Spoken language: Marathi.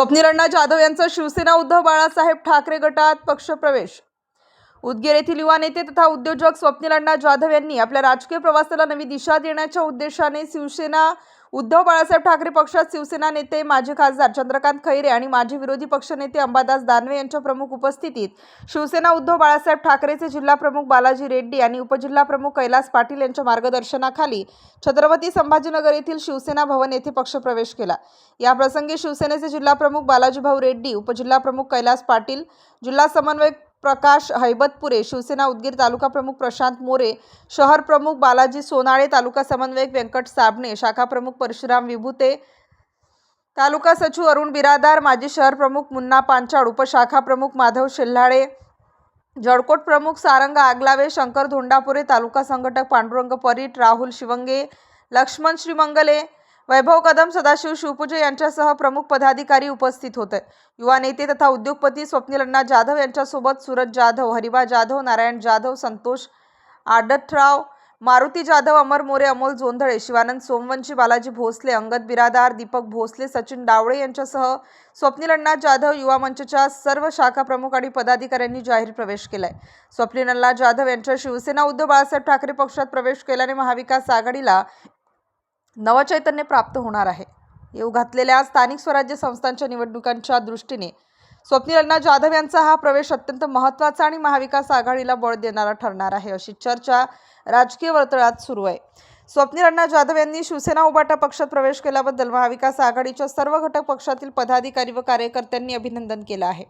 स्वप्नील अण्णा जाधव यांचा शिवसेना उद्धव बाळासाहेब ठाकरे गटात पक्षप्रवेश. उदगीर येथील युवा नेते तथा उद्योजक स्वप्नील अण्णा जाधव यांनी आपल्या राजकीय प्रवासाला नवी दिशा देण्याच्या उद्देशाने शिवसेना उद्धव बाळासाहेब ठाकरे पक्षात शिवसेना नेते माजी खासदार चंद्रकांत खैरे आणि माजी विरोधी पक्षनेते अंबादास दानवे यांच्या प्रमुख उपस्थितीत शिवसेना उद्धव बाळासाहेब ठाकरेचे जिल्हा प्रमुख बालाजी रेड्डी आणि उपजिल्हा प्रमुख कैलास पाटील यांच्या मार्गदर्शनाखाली छत्रपती संभाजीनगर येथील शिवसेना भवन येथे पक्षप्रवेश केला. याप्रसंगी शिवसेनेचे जिल्हा प्रमुख बालाजीभाऊ रेड्डी उपजिल्हा प्रमुख कैलास पाटील जिल्हा समन्वयक प्रकाश हैबतपुरे शिवसेना उदगीर तालुका प्रमुख प्रशांत मोरे शहर प्रमुख बालाजी सोनाळे तालुका समन्वयक व्यंकट साबणे शाखा प्रमुख परशुराम विभूते तालुका सचिव अरुण बिरादार माजी शहर प्रमुख मुन्ना पांचाळ उपशाखा प्रमुख माधव शेल्हाळे जळकोट प्रमुख सारंग आगलावे शंकर धोंडापुरे तालुका संघटक पांडुरंग परीट राहुल शिवंगे लक्ष्मण श्रीमंगले वैभव कदम सदाशिव शिवपूजे यांच्यासह प्रमुख पदाधिकारी उपस्थित होते. युवा नेते तथा उद्योगपती स्वप्नील अण्णा जाधव यांच्यासोबत सूरज जाधव हरिबा जाधव नारायण जाधव संतोष आडतराव मारुती जाधव अमर मोरे अमोल जोंधळे शिवानंद सोमवंशी बालाजी भोसले अंगद बिरादार दीपक भोसले सचिन डावळे यांच्यासह स्वप्नील अण्णा जाधव युवा मंचच्या सर्व शाखा प्रमुख आणि पदाधिकाऱ्यांनी जाहीर प्रवेश केलाय. स्वप्नील अण्णा जाधव यांच्या शिवसेना उद्धव बाळासाहेब ठाकरे पक्षात प्रवेश केल्याने महाविकास आघाडीला नवचैतन्य प्राप्त होणार आहे. येऊ घातलेल्या स्थानिक स्वराज्य संस्थांच्या निवडणुकांच्या दृष्टीने स्वप्नील अण्णा जाधव यांचा हा प्रवेश अत्यंत महत्त्वाचा आणि महाविकास आघाडीला बळ देणारा ठरणार आहे अशी चर्चा राजकीय वर्तुळात सुरू आहे. स्वप्नील अण्णा जाधव यांनी शिवसेना उबाटा पक्षात प्रवेश केल्याबद्दल महाविकास आघाडीच्या सर्व घटक पक्षातील पदाधिकारी व कार्यकर्त्यांनी अभिनंदन केलं आहे.